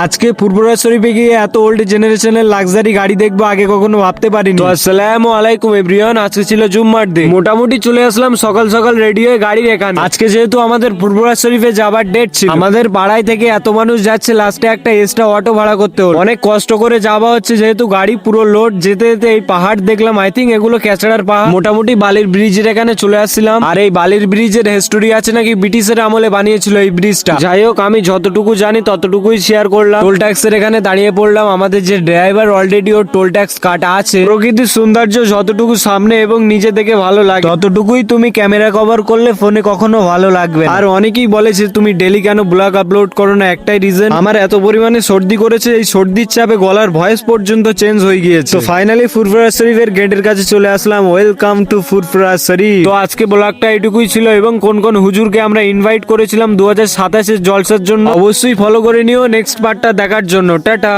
আজকে পূর্বরাজ শরীফে গিয়ে এত ওল্ড জেনারেশনের লাক্সারি গাড়ি দেখব আগে কখনো ভাবতে পারিনি। তো আসসালামু আলাইকুম এভরিওয়ান। আজকে ছিল জুম্মার দিন। মোটামুটি চলে আসলাম সকাল সকাল রেডি হয়ে গাড়ির এখানে। আজকে যেহেতু আমাদের পূর্বরাজ শরীফে যাবার ডেট ছিল। আমাদের পাড়ায় থেকে এত মানুষ যাচ্ছে লাস্টে একটা এক্সট্রা অটো ভাড়া করতে হলো। অনেক কষ্ট করে যাওয়া হচ্ছে যেহেতু গাড়ি পুরো লোড যেতে যেতে এই পাহাড় দেখলাম আই থিঙ্ক এগুলো ক্যাচড়ার পাহাড়। মোটামুটি বালির ব্রিজের এখানে চলে আসছিলাম। আর এই বালির ব্রিজের হিস্টোরি আছে নাকি ব্রিটিশের আমলে বানিয়েছিল এই ব্রিজটা যাই হোক আমি যতটুকু জানি ততটুকুই শেয়ার করলাম টোল ট্যাক্সের এখানে দাঁড়িয়ে পড়লাম। আমাদের যে ড্রাইভার অলরেডি ওর টোল ট্যাক্স কাটা আছে। প্রকৃতির সৌন্দর্য যতটুকু সামনে এবং নিজে থেকে ভালো লাগে, ততটুকুই তুমি ক্যামেরা কভার করলে ফোনে কখনো ভালো লাগবে আর অনেকেই বলে যে, তুমি ডেলি কেন ব্লগ আপলোড করো না? একটাই রিজন আমার এত পরিমাণে সর্দি করেছে, এই সর্দির চাপে গলার ভয়েস পর্যন্ত চেঞ্জ হয়ে গিয়েছে। তো ফাইনালি ফুরফুরা শরীফের গেটের কাছে চলে আসলাম। Welcome to Furfura Sharif. তো আজকে ব্লগটা এটুকুই ছিল এবং কোন কোন হুজুরকে আমরা ইনভাইট করেছিলাম দু হাজার সাতাশের জলসার জন্য। অবশ্যই ফলো করে নিও। নেক্সট পার্টটা দেখার জন্য টাটা।